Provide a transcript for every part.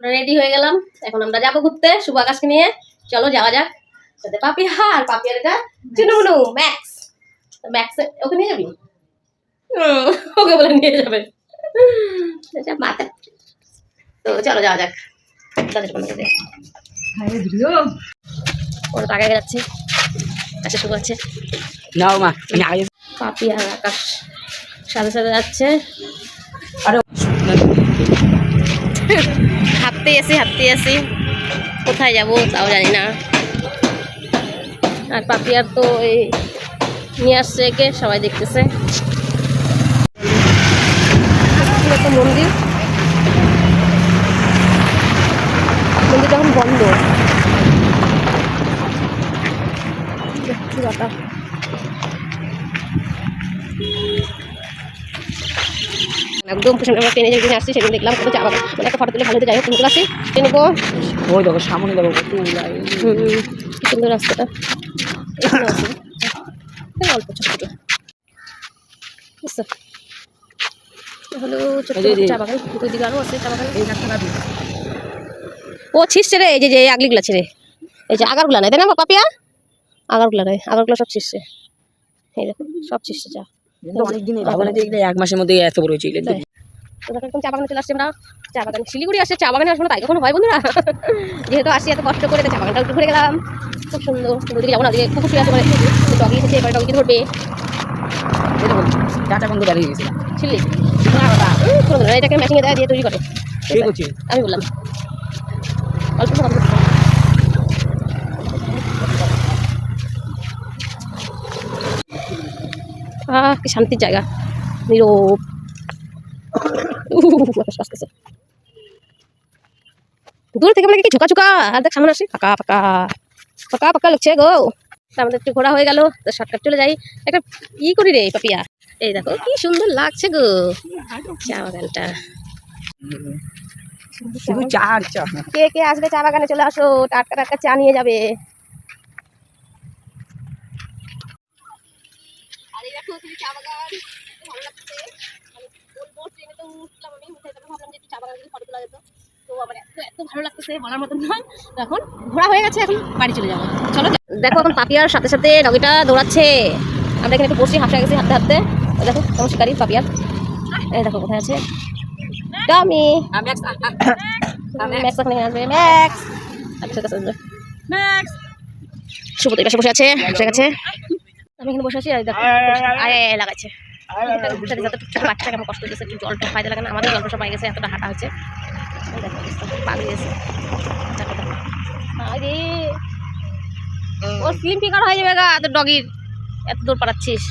আমরা রেডি হয়ে গেলাম। এখন আমরা যাব ঘুরতে শুভ আকাশকে নিয়ে। চলো যাওয়া যাক। সাথে পাপি হার পাপি আর এটা চুনুমুনু ম্যাক্স ম্যাক্স ওকে নিয়ে যাবি? হুম, ওকে বলে নিয়ে যাবে। আচ্ছা, মাথা। তো চলো যাওয়া যাক। ওরা আগে যাচ্ছে। আচ্ছা শুভ আছে। নাও মা পাপি আর আকাশ সাথে সাথে যাচ্ছে। আরে আসি হাঁটতে আসি কোথায় যাব তাও জানি না। আর পাপি আর তো এই নিয়ে আসছে একে, সবাই দেখতেছে। মন্দির। মন্দিরটা এখন বন্ধ। কি একদম পেছনে আমরা ট্রেনে যেদিন আসছি সেদিন দেখলাম কোনো চা বাগান। মানে একটা ফটো তুলে ভালো যাই হোক ট্রেনে গো। ওই দেখো সামনে দেখো কত সুন্দর রাস্তাটা। অল্প ছোট ছোট। বুঝছ? হলো। চা বাগান দুই দিকে আরও আছে চা বাগান। এই গাছটা কাটি ও ছিসছে রে এই যে যে আগলিগুলা ছেড়ে। এই যে আগারগুলা নাই তাই না পাপিয়া? আগারগুলা নাই আগারগুলা সব ছিসছে এই দেখো সব ছিসছে চা। কিন্তু অনেক দিন ভাবো যে এগুলো এক মাসের মধ্যে এত বড় হয়েছে এগুলো চা বাগানে চলে আসছে আমরা। চা বাগান শিলিগুড়ি চা বাগানে আসব না তাই কখনো হয় বন্ধুরা। যেহেতু আসি এত কষ্ট করে তো চা বাগানটা একটু ঘুরে গেলাম। খুব সুন্দর ওদিকে যাব না ওদিকে কুকুর শুয়ে আছে মানে ডগি এসেছে এবার ধরবে। ছিলি এটাকে মেশিনে দেয় দিয়ে তৈরি করে। আমি বললাম। অল্প আহ কি শান্তির জায়গা। নীরব। আসতেছে। দূর থেকে মানে কি ঝুঁকা ঝুঁকা? আর দেখ সামনে আসি। ফাঁকা ফাঁকা ফাঁকা ফাঁকা লাগছে গো। তা আমাদের একটু ঘোরা হয়ে গেল। তো শর্টকাট চলে যাই। একটা ই করি রে পাপিয়া। এই দেখো কি সুন্দর লাগছে গো। চা বাগানটা। কে কে আসবে চা বাগানে? চলে আসো। টাটকা টাটকা চা নিয়ে যাবে। চা বাগান ভালো লাগছে। মানে বলব ট্রেনে তো উঠলাম আমি উঠে তারপর ভাবলাম যে একটু চা বাগান যদি ফটো তোলা যেত। তো আমার এত এত ভালো লাগতেছে বলার মতন নয়। তো এখন ঘোরা হয়ে গেছে এখন বাড়ি চলে যাব। চলো দেখো এখন পাপিয়ার সাথে সাথে ডগিটা দৌড়াচ্ছে। আমরা এখানে একটু বসে গেছি হাঁটতে হাঁটতে দেখো কেমন শিকারি পাপিয়ার এই দেখো কোথায় আছে? ডামি ম্যাক্স ওখানে আসবে। ম্যাক্স আচ্ছা শুভ তো বসে আছে গেছে। আমি এখানে বসে আছি আয় লাগাচ্ছে। সাথে সাথে বাচ্চা কেমন কষ্ট দিচ্ছে একটু জলটা পাইতে লাগে না আমাদের জলটা সব পাই গেছে এতটা হাঁটা হচ্ছে। দেখো। আরে ওর ফিল্ম ফিকার হয়ে যাবে গা তোর ডগির? এত দূর পাঠাচ্ছিস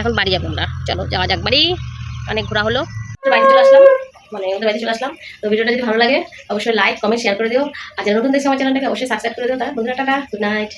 এখন বাড়ি যাব আমরা। চলো যাওয়া যাক বাড়ি। অনেক ঘোরা হলো। বাড়িতে চলে আসলাম। মানে ওদের বাড়িতে চলে আসলাম। তো ভিডিওটা যদি ভালো লাগে অবশ্যই লাইক কমেন্ট শেয়ার করে দিও। আর যারা নতুন দেখছে আমার চ্যানেলটাকে অবশ্যই সাবস্ক্রাইব করে দিও। তারা বন্ধুরা টাটা। Good night